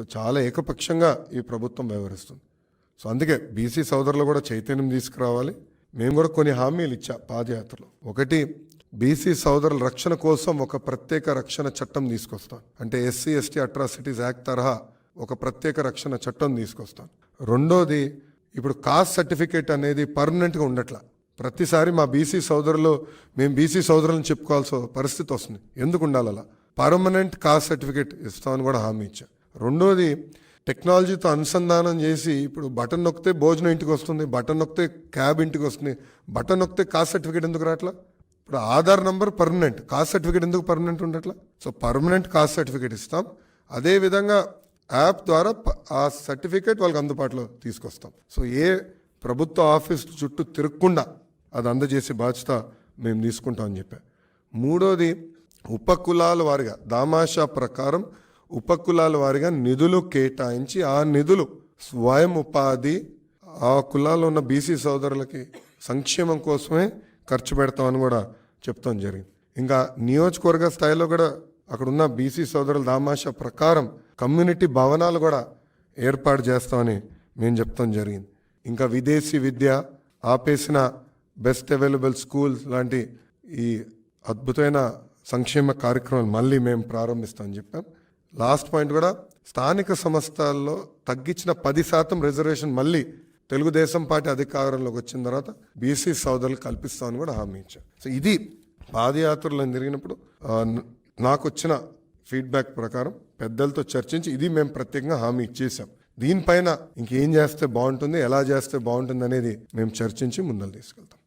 So చాలా ఏకపక్షంగా ఈ ప్రభుత్వం వ్యవహరిస్తుంది. సో అందుకే బీసీ సోదరులు కూడా చైతన్యం తీసుకురావాలి. మేము కూడా కొన్ని హామీలు ఇచ్చా పాదయాత్రలో. ఒకటి బీసీ సోదరుల రక్షణ కోసం ఒక ప్రత్యేక రక్షణ చట్టం తీసుకొస్తాం అంటే ఎస్సీ ఎస్టీ అట్రాసిటీస్ యాక్ట్ తరహా ఒక ప్రత్యేక రక్షణ చట్టం తీసుకొస్తాను. రెండోది ఇప్పుడు కాస్ట్ సర్టిఫికేట్ అనేది పర్మనెంట్గా ఉండట్లా. ప్రతిసారి మా బీసీ సోదరులు మేము బీసీ సోదరులను చెప్పుకోవాల్సిన పరిస్థితి వస్తుంది. ఎందుకు ఉండాలి అలా పర్మనెంట్ కాస్ట్ సర్టిఫికేట్ ఇస్తామని కూడా హామీ ఇచ్చా. రెండోది టెక్నాలజీతో అనుసంధానం చేసి ఇప్పుడు బటన్ నొక్కితే భోజనం ఇంటికి వస్తుంది బటన్ నొక్కితే క్యాబ్ ఇంటికి వస్తుంది. బటన్ నొక్కితే కాస్ట్ సర్టిఫికేట్ ఎందుకు రావట్లా? ఇప్పుడు Aadhaar number permanent caste certificate ఎందుకు పర్మనెంట్ ఉండట్లా? సో పర్మనెంట్ కాస్ట్ సర్టిఫికేట్ ఇస్తాం. అదేవిధంగా యాప్ ద్వారా ఆ సర్టిఫికేట్ వాళ్ళకి అందుబాటులో తీసుకొస్తాం. సో ఏ ప్రభుత్వ ఆఫీస్ చుట్టూ తిరగకుండా అది అందజేసే బాధ్యత మేము తీసుకుంటామని చెప్పా. మూడోది ఉపకులాల వారిగా దామాషా ప్రకారం ఉపకులాల వారిగా నిధులు కేటాయించి ఆ నిధులు స్వయం ఉపాధి ఆ కులాల్లో ఉన్న బీసీ సోదరులకి సంక్షేమం కోసమే ఖర్చు పెడతామని కూడా చెప్తాం జరిగింది. ఇంకా నియోజకవర్గ స్థాయిలో కూడా అక్కడున్న బీసీ సోదరుల దామాష ప్రకారం కమ్యూనిటీ భవనాలు కూడా ఏర్పాటు చేస్తామని మేము చెప్తాం జరిగింది. ఇంకా విదేశీ విద్య ఆపేసిన బెస్ట్ అవైలబుల్ స్కూల్స్ లాంటి ఈ అద్భుతమైన సంక్షేమ కార్యక్రమాలు మళ్ళీ మేము ప్రారంభిస్తామని చెప్పాం. లాస్ట్ పాయింట్ కూడా స్థానిక సంస్థల్లో తగ్గించిన పది శాతం రిజర్వేషన్ మళ్ళీ తెలుగుదేశం పార్టీ అధికారంలోకి వచ్చిన తర్వాత బీసీ సోదరులు కల్పిస్తామని కూడా హామీ ఇచ్చాం సో ఇది పాదయాత్రలు జరిగినప్పుడు నాకు వచ్చిన ఫీడ్బ్యాక్ ప్రకారం పెద్దలతో చర్చించి ఇది మేము ప్రత్యేకంగా హామీ ఇచ్చేసాం. దీనిపైన ఇంకేం చేస్తే బాగుంటుంది ఎలా చేస్తే బాగుంటుంది అనేది మేము చర్చించి ముందలు తీసుకెళ్తాం.